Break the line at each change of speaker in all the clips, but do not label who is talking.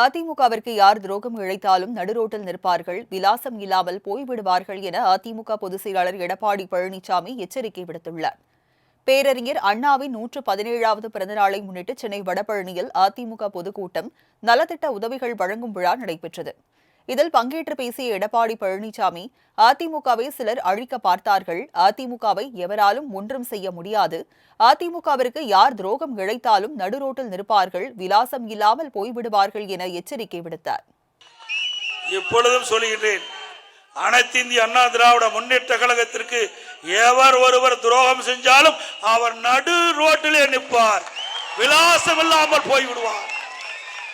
அதிமுகவிற்கு யார் துரோகம் இழைத்தாலும் நடுரோட்டில் நிற்பார்கள் விலாசம் இல்லாமல் போய்விடுவார்கள் என அதிமுக பொதுச் செயலாளர் எடப்பாடி பழனிசாமி எச்சரிக்கை விடுத்துள்ளார். பேரறிஞர் அண்ணாவின் நூற்று பதினேழாவது பிறந்தநாளை முன்னிட்டு சென்னை வடபழனியில் அதிமுக பொதுக்கூட்டம் நலத்திட்ட உதவிகள் வழங்கும் விழா நடைபெற்றது. இதில் பங்கேற்று பேசிய எடப்பாடி பழனிசாமி அதிமுகவை சிலர் அழிக்க பார்த்தார்கள். அதிமுகவை எவராலும் ஒன்றும் செய்ய முடியாது. அதிமுகவிற்கு யார் துரோகம் இழைத்தாலும் நடுரோட்டில் நிற்பார்கள். விலாசம் இல்லாமல் போய்விடுவார்கள் என எச்சரிக்கை விடுத்தார்.
எப்பொழுதும் சொல்லுகின்றேன் அனைத்து இந்திய அண்ணா திராவிட முன்னேற்ற கழகத்திற்கு எவர் ஒருவர் துரோகம் செஞ்சாலும் அவர் நடு ரோட்டிலே நிற்பார். விலாசம் இல்லாமல் போய்விடுவார்.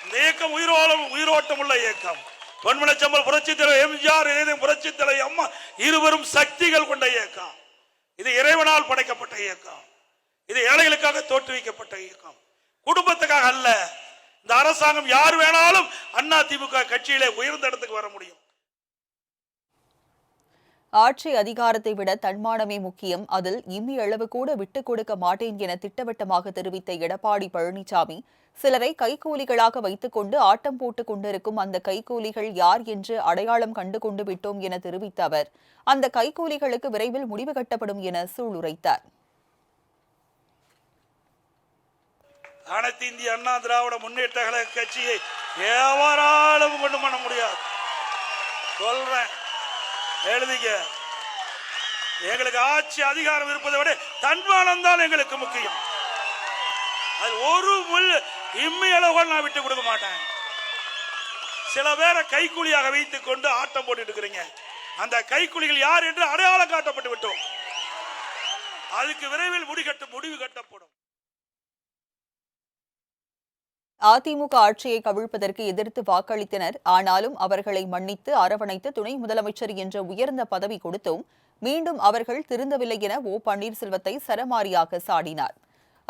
இந்த இயக்கம் உயிரோலம் உயிரோட்டம் உள்ள இயக்கம். பொன்மனச்சம்பல் புரட்சி தலைவர் எம்ஜிஆர் புரட்சி தலைவர் அம்மா இருவரும் சக்திகள் கொண்ட இயக்கம். இது இறைவனால் படைக்கப்பட்ட இயக்கம். இது ஏழைகளுக்காக தோற்றுவிக்கப்பட்ட இயக்கம். குடும்பத்துக்காக அல்ல இந்த அரசாங்கம் யார் வேணாலும் அண்ணா திமுக கட்சியிலே உயர்ந்த இடத்துக்கு வர முடியும்.
ஆட்சி அதிகாரத்தை விட தன்மானமே முக்கியம். அதில் இம்மி அளவு கூட விட்டுக் கொடுக்க மாட்டேன் என திட்டவட்டமாக தெரிவித்த எடப்பாடி பழனிசாமி சிலரை கைகூலிகளாக வைத்துக்கொண்டு ஆட்டம் போட்டுக் கொண்டிருக்கும் அந்த கைகூலிகள் யார் என்று அடையாளம் கண்டு கொண்டு விட்டோம் என தெரிவித்த அவர் அந்த கைகூலிகளுக்கு விரைவில் முடிவு கட்டப்படும் என சூளுரைத்தார்.
அனைத்து இந்திய அண்ணா திராவிட முன்னேற்ற கழக கட்சியை எவராலும் கொண்டு பண்ண முடியாது. சொல்றேன் எழுதிக்க. எங்களுக்கு ஆட்சி அதிகாரம் இருப்பதை விட தன்மானம் தான் எங்களுக்கு முக்கியம். அது ஒரு முள் இம்மி அளவுகள் நான் விட்டு கொடுக்க மாட்டேன். சில பேரை கைக்கூலியாக வைத்துக் கொண்டு ஆட்டம் போட்டுட்டு இருக்கிறீங்க அந்த கைக்குலிகள் யார் என்று அடையாளம் காட்டப்பட்டு விட்டோம். அதுக்கு விரைவில் முடிகட்ட முடிவு கட்டப்படும்.
அதிமுக ஆட்சியை கவிழ்ப்பதற்கு எதிர்த்து வாக்களித்தனர். ஆனாலும் அவர்களை மன்னித்து அரவணைத்து துணை முதலமைச்சர் என்ற உயர்ந்த பதவி கொடுத்தும் மீண்டும் அவர்கள் திருந்தவில்லை என ஓ பன்னீர்செல்வத்தை சரமாரியாக சாடினார்.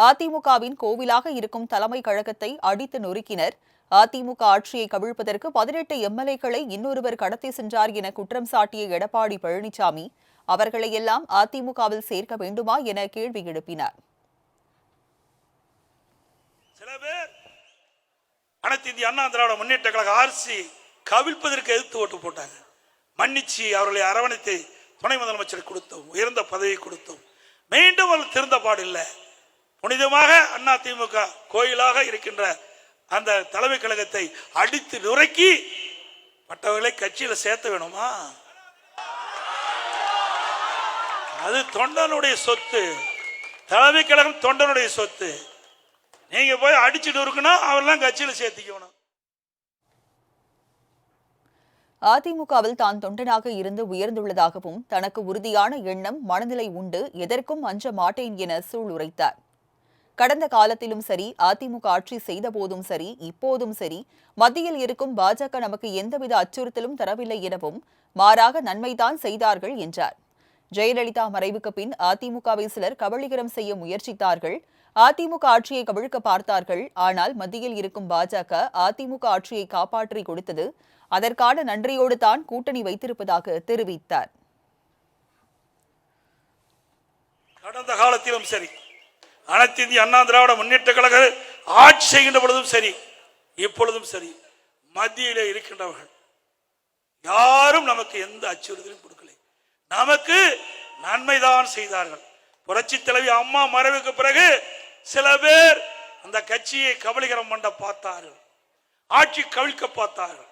அதிமுகவின் கோவிலாக இருக்கும் தலைமை கழகத்தை அடித்து நொறுக்கினர். அதிமுக ஆட்சியை கவிழ்ப்பதற்கு பதினெட்டு எம்எல்ஏக்களை இன்னொருவர் கடத்தி சென்றார் என குற்றம் சாட்டிய எடப்பாடி பழனிசாமி. அவர்களை எல்லாம் அதிமுகவில் சேர்க்க வேண்டுமா என கேள்வி எழுப்பினார்.
சில பேர் அனைத்து இந்திய அண்ணா திராவிட முன்னேற்ற கழக ஆர்சி கவிழ்ப்பதற்கு எதிர்த்து ஓட்டு போட்டாங்க. மன்னிச்சு அவர்களை அரவணைத்து துணை முதலமைச்சர் கொடுத்தோம் உயர்ந்த பதவி கொடுத்தோம். மீண்டும் அவர்கள் திருந்த பாடில்லை புனிதமாக அண்ணா திமுக கோயிலாக இருக்கின்ற அந்த தலைமை கழகத்தை அடித்து நுரைக்கி மற்றவர்களை கட்சியில் சேர்த்த வேணுமா? அது தொண்டனுடைய சொத்து. தலைமை கழகம் தொண்டனுடைய சொத்து. நீங்க போய் அடிச்சுட்டு இருக்கணும் அவரெல்லாம் கட்சியில் சேர்த்திக்கணும்.
அதிமுகவில் தான் தொண்டனாக இருந்து உயர்ந்துள்ளதாகவும் தனக்கு உறுதியான எண்ணம் மனநிலை உண்டு எதற்கும் அஞ்ச மாட்டேன் என சூளுரைத்தார். கடந்த காலத்திலும் சரி அதிமுக ஆட்சி செய்த போதும் சரி இப்போதும் சரி மத்தியில் இருக்கும் பாஜக நமக்கு எந்தவித அச்சுறுத்தலும் தரவில்லை எனவும் மாறாக நன்மைதான் செய்தார்கள் என்றார். ஜெயலலிதா மறைவுக்கு பின் அதிமுகவை சிலர் கபளீகரம் செய்ய முயற்சித்தார்கள். அதிமுக ஆட்சியை கவிழ்க்க பார்த்தார்கள். ஆனால் மத்தியில் இருக்கும் பாஜக அதிமுக ஆட்சியை காப்பாற்றி கொடுத்தது அதற்கான நன்றியோடு தான் கூட்டணி வைத்திருப்பதாக தெரிவித்தார்.
கடந்த காலத்திலும் சரி அனைத்து இந்திய அண்ணா திராவிட முன்னேற்ற கழக ஆட்சி செய்கின்ற பொழுதும் சரி இப்பொழுதும் சரி மத்தியிலே இருக்கின்றவர்கள் யாரும் நமக்கு எந்த அச்சுறுத்தலும் கொடுக்கல. நமக்கு நன்மைதான் செய்தார்கள். புரட்சி தலைவி அம்மா மறைவுக்கு பிறகு சில பேர் அந்த கட்சியை கபலிகரம் பண்ண பார்த்தார்கள் ஆட்சி கவிழ்க்க பார்த்தார்கள்.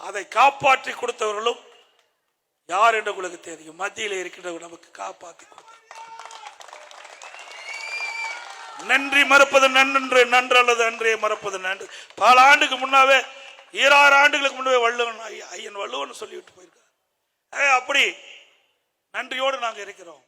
அதை காப்பாற்றி கொடுத்தவர்களும் யார் என்று உங்களுக்கு தெரியும். மத்தியில் இருக்கின்றவர்கள் நமக்கு காப்பாற்றி கொடுத்தார் நன்றி மறப்பது நன்று நன்று அல்லது அன்றே மறப்பது நன்று. பல ஆண்டுக்கு முன்னாவே ஈராறு ஆண்டுகளுக்கு முன்னாவே வள்ளுவன் ஐயன் வள்ளுவன் சொல்லிவிட்டு போயிருக்கார். அப்படி நன்றியோடு நாங்கள் இருக்கிறோம்.